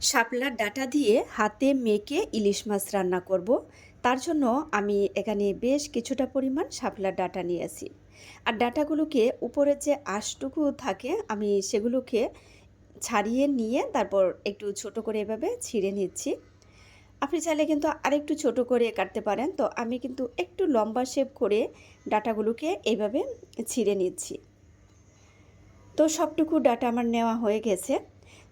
শাপলার ডাটা দিয়ে হাতে মেখে ইলিশ মাছ রান্না করব। তার জন্য আমি এখানে বেশ কিছুটা পরিমাণ শাপলার ডাটা নিয়েছি। আর ডাটাগুলোকে উপরের যে আঁশটুকু থাকে, আমি সেগুলোকে ছাড়িয়ে নিয়ে তারপর একটু ছোট করে এভাবে ছিঁড়ে নিচ্ছি। আপনি চাইলে কিন্তু আরেকটু ছোট করে কাটতে পারেন। তো আমি কিন্তু একটু লম্বা শেপ করে ডাটাগুলোকে এইভাবে ছিঁড়ে নিচ্ছি। তো সবটুকু ডাটা আমার নেওয়া হয়ে গেছে।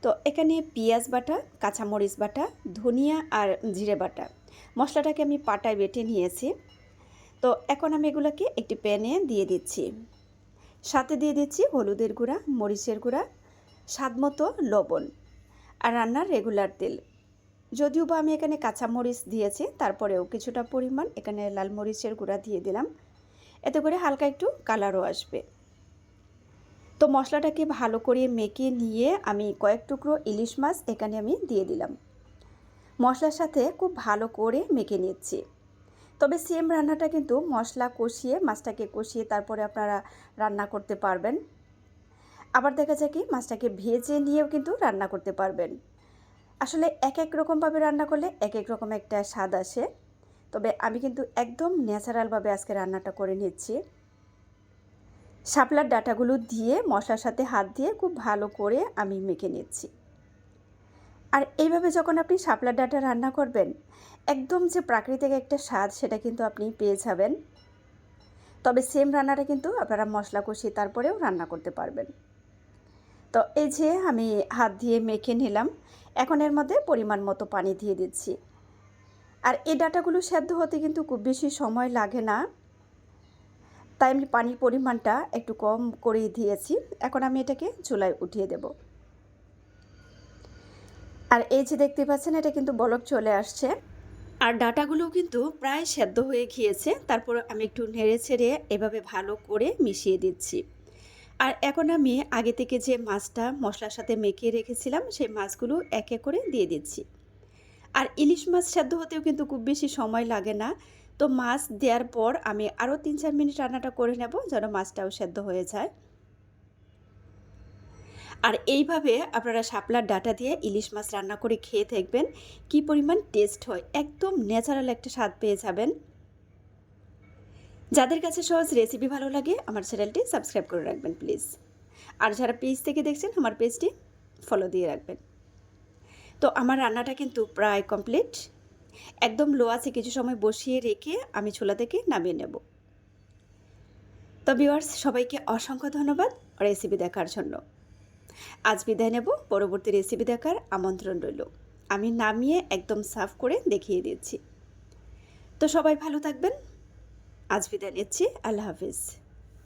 তো এখানে পেঁয়াজ বাটা, কাঁচামরিচ বাটা, ধনিয়া আর জিরে বাটা। মশলাটাকে আমি পাটায় বেটে নিয়েছি। তো এখন আমি এগুলোকে একটি প্যানে দিয়ে দিচ্ছি। সাথে দিয়ে দিচ্ছি হলুদের গুঁড়া, মরিচের গুঁড়া, স্বাদ মতো লবণ আর রান্নার রেগুলার তেল। যদিও বা আমি এখানে কাঁচামরিচ দিয়েছি, তারপরেও কিছুটা পরিমাণ এখানে লাল মরিচের গুঁড়া দিয়ে দিলাম। এতে করে হালকা একটু কালারও আসবে। তো মশলাটাকে ভালো করে মেখে নিয়ে আমি কয়েক টুকরো ইলিশ মাছ এখানে আমি দিয়ে দিলাম। মশলার সাথে খুব ভালো করে মেখে নিচ্ছি। তবে সেম রান্নাটা কিন্তু মশলা কষিয়ে, মাছটাকে কষিয়ে তারপরে আপনারা রান্না করতে পারবেন। আবার দেখা যায় কি, মাছটাকে ভেজে নিয়েও কিন্তু রান্না করতে পারবেন। আসলে এক এক রকমভাবে রান্না করলে এক এক রকম একটা স্বাদ আসে। তবে আমি কিন্তু একদম ন্যাচারালভাবে আজকে রান্নাটা করে নিচ্ছি। শাপলার ডাটাগুলো দিয়ে মশলার সাথে হাত দিয়ে খুব ভালো করে আমি মেখে নিচ্ছি। আর এইভাবে যখন আপনি শাপলার ডাটা রান্না করবেন, একদম যে প্রাকৃতিক একটা স্বাদ সেটা কিন্তু আপনি পেয়ে যাবেন। তবে সেম রান্নাটা কিন্তু আপনারা মশলা কষিয়ে তারপরেও রান্না করতে পারবেন। তো এই যে আমি হাত দিয়ে মেখে নিলাম, এখন এর মধ্যে পরিমাণ মতো পানি দিয়ে দিচ্ছি। আর এই ডাটাগুলো সেদ্ধ হতে কিন্তু খুব বেশি সময় লাগে না। তাই আমি পানির পরিমাণটা একটু কম করে দিয়েছি। এখন আমি এটাকে চুলায় উঠিয়ে দেব। আর এই যে দেখতে পাচ্ছেন, এটা কিন্তু বলক চলে আসছে। আর ডাটাগুলোও কিন্তু প্রায় সেদ্ধ হয়ে গিয়েছে। তারপর আমি একটু নেড়ে ছেড়ে এভাবে ভালো করে মিশিয়ে দিচ্ছি। আর এখন আমি আগে থেকে যে মাছটা মশলার সাথে মেখে রেখেছিলাম, সেই মাছগুলো এক এক করে দিয়ে দিচ্ছি। আর ইলিশ মাছ সেদ্ধ হতেও কিন্তু খুব বেশি সময় লাগে না। তো মাছ দেওয়ার পর আমি আরও তিন চার মিনিট রান্নাটা করে নেব যেন মাছটাও সেদ্ধ হয়ে যায়। আর এইভাবে আপনারা শাপলার ডাটা দিয়ে ইলিশ মাছ রান্না করে খেয়ে থাকবেন কি পরিমাণ টেস্ট হয়, একদম ন্যাচারাল একটা স্বাদ পেয়ে যাবেন। যাদের কাছে সহজ রেসিপি ভালো লাগে, আমার চ্যানেলটি সাবস্ক্রাইব করে রাখবেন প্লিজ আর যারা পেজ থেকে দেখছেন, আমার পেজটি ফলো দিয়ে রাখবেন। তো আমার রান্নাটা কিন্তু প্রায় কমপ্লিট একদম লো আছে, কিছু সময় বসিয়ে রেখে আমি ছোলা থেকে নামিয়ে নেব। তো ভিওয়ার্স সবাইকে অসংখ্য ধন্যবাদ রেসিপি দেখার জন্য। আজ বিদায় নেব, পরবর্তী রেসিপি দেখার আমন্ত্রণ রইল। আমি নামিয়ে একদম সাফ করে দেখিয়ে দিচ্ছি। তো সবাই ভালো থাকবেন। আজ বিদায় নিচ্ছি, আল্লাহ হাফিজ।